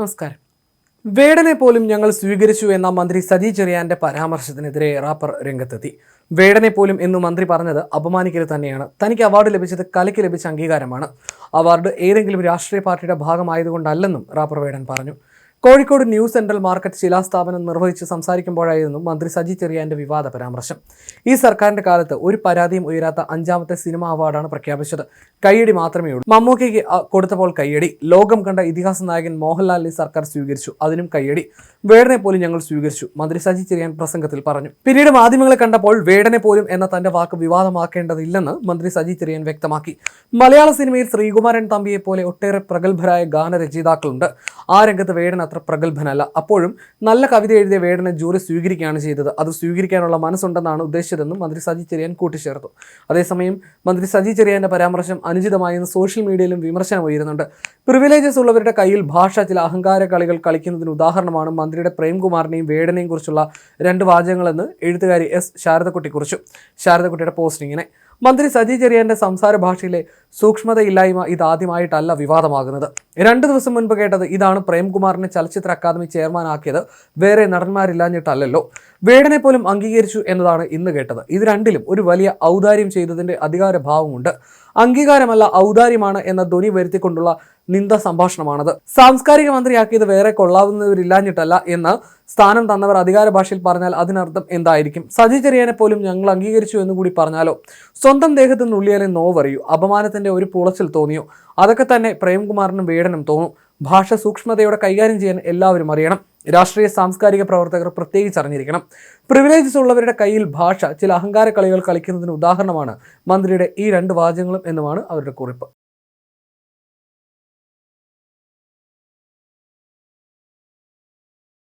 നമസ്കാരം. വേടനെ പോലും ഞങ്ങൾ സ്വീകരിച്ചു എന്ന മന്ത്രി സജി ചെറിയാന്റെ പരാമർശത്തിനെതിരെ റാപ്പർ രംഗത്തെത്തി. വേടനെ പോലും എന്ന് മന്ത്രി പറഞ്ഞത് അപമാനിക്കൽ തന്നെയാണ്. തനിക്ക് അവാർഡ് ലഭിച്ചത് കലയ്ക്ക് ലഭിച്ച അംഗീകാരമാണ്. അവാർഡ് ഏതെങ്കിലും രാഷ്ട്രീയ പാർട്ടിയുടെ ഭാഗമായതുകൊണ്ടല്ലെന്നും റാപ്പർ വേടൻ പറഞ്ഞു. കോഴിക്കോട് ന്യൂ സെൻട്രൽ മാർക്കറ്റ് ശിലാസ്ഥാപനം നിർവഹിച്ച് സംസാരിക്കുമ്പോഴായിരുന്നു മന്ത്രി സജി ചെറിയാന്റെ വിവാദ പരാമർശം. ഈ സർക്കാരിന്റെ കാലത്ത് ഒരു പരാതിയും ഉയരാത്ത അഞ്ചാമത്തെ സിനിമ അവാർഡാണ് പ്രഖ്യാപിച്ചത്. കയ്യടി മാത്രമേ ഉള്ളൂ. മമ്മൂക്കയ്ക്ക് കൊടുത്തപ്പോൾ കയ്യടി. ലോകം കണ്ട ഇതിഹാസ നായകൻ മോഹൻലാലിനെ സർക്കാർ സ്വീകരിച്ചു. അതിനും കയ്യടി. വേടനെ പോലും ഞങ്ങൾ സ്വീകരിച്ചു മന്ത്രി സജി ചെറിയാൻ പ്രസംഗത്തിൽ പറഞ്ഞു. പിന്നീട് മാധ്യമങ്ങളെ കണ്ടപ്പോൾ വേടനെ പോലും എന്ന തന്റെ വാക്ക് വിവാദമാക്കേണ്ടതില്ലെന്ന് മന്ത്രി സജി ചെറിയാൻ വ്യക്തമാക്കി. മലയാള സിനിമയിൽ ശ്രീകുമാരൻ തമ്പിയെ പോലെ ഒട്ടേറെ പ്രഗത്ഭരായ ഗാനരചയിതാക്കളുണ്ട്. ആ രംഗത്ത് വേടൻ അത്ര പ്രഗത്ഭനല്ല. അപ്പോഴും നല്ല കവിത എഴുതിയ വേടനെ ജൂറി സ്വീകരിക്കുകയാണ് ചെയ്തത്. അത് സ്വീകരിക്കാനുള്ള മനസ്സുണ്ടെന്നാണ് ഉദ്ദേശിച്ചതെന്നും മന്ത്രി സജി ചെറിയാൻ കൂട്ടിച്ചേർത്തു. അതേസമയം മന്ത്രി സജി ചെറിയാന്റെ പരാമർശം അനുചിതമായെന്ന് സോഷ്യൽ മീഡിയയിലും വിമർശനം ഉയരുന്നുണ്ട്. പ്രിവിലേജസ് ഉള്ളവരുടെ കയ്യിൽ ഭാഷ ചില അഹങ്കാര കളികൾ കളിക്കുന്നതിന് ഉദാഹരണമാണ് മന്ത്രിയുടെ പ്രേംകുമാറിനെയും വേടനെയും കുറിച്ചുള്ള രണ്ട് വാചകങ്ങളെന്ന് എഴുത്തുകാരി എസ്. ശാരദക്കുട്ടി കുറിച്ചു. ശാരദക്കുട്ടിയുടെ പോസ്റ്റ് ഇങ്ങനെ. മന്ത്രി സജി ചെറിയാന്റെ സംസാര ഭാഷയിലെ സൂക്ഷ്മതയില്ലായ്മ ഇതാദ്യമായിട്ടല്ല വിവാദമാകുന്നത്. രണ്ട് ദിവസം മുൻപ് കേട്ടത് ഇതാണ് പ്രേംകുമാറിനെ ചലച്ചിത്ര അക്കാദമി ചെയർമാനാക്കിയത്. വേറെ നടന്മാരില്ലാഞ്ഞിട്ടല്ലല്ലോ. വേടനെ പോലും അംഗീകരിച്ചു എന്നതാണ് ഇന്ന് കേട്ടത്. ഇത് രണ്ടിലും ഒരു വലിയ ഔദാര്യം ചെയ്തതിന്റെ അധികാരഭാവമുണ്ട്. അംഗീകാരമല്ല ഔദാര്യമാണ് എന്ന ധ്വനി വരുത്തിക്കൊണ്ടുള്ള നിന്ദ സംഭാഷണമാണത്. സാംസ്കാരിക മന്ത്രിയാക്കിയത് വേറെ കൊള്ളാവുന്നവരില്ലാഞ്ഞിട്ടല്ല എന്ന് സ്ഥാനം തന്നവർ അധികാര ഭാഷയിൽ പറഞ്ഞാൽ അതിനർത്ഥം എന്തായിരിക്കും? സജി ചെറിയാനെ പോലും ഞങ്ങൾ അംഗീകരിച്ചു എന്ന് കൂടി പറഞ്ഞാലോ? സ്വന്തം ദേഹത്ത് നുള്ളിയാലെ നോവറിയൂ. അപമാനത്തിന്റെ ഒരു പുളച്ചിൽ തോന്നിയോ? അതൊക്കെ തന്നെ പ്രേംകുമാറിനും വേടനും തോന്നും. ഭാഷ സൂക്ഷ്മതയോടെ കൈകാര്യം ചെയ്യാൻ എല്ലാവരും അറിയണം. രാഷ്ട്രീയ സാംസ്കാരിക പ്രവർത്തകർ പ്രത്യേകിച്ച് അറിഞ്ഞിരിക്കണം. പ്രിവിലേജസ് ഉള്ളവരുടെ കയ്യിൽ ഭാഷ ചില അഹങ്കാര കളികൾ കളിക്കുന്നതിന് ഉദാഹരണമാണ് മന്ത്രിയുടെ ഈ രണ്ട് വാചകങ്ങളും എന്നുമാണ് അവരുടെ കുറിപ്പ്.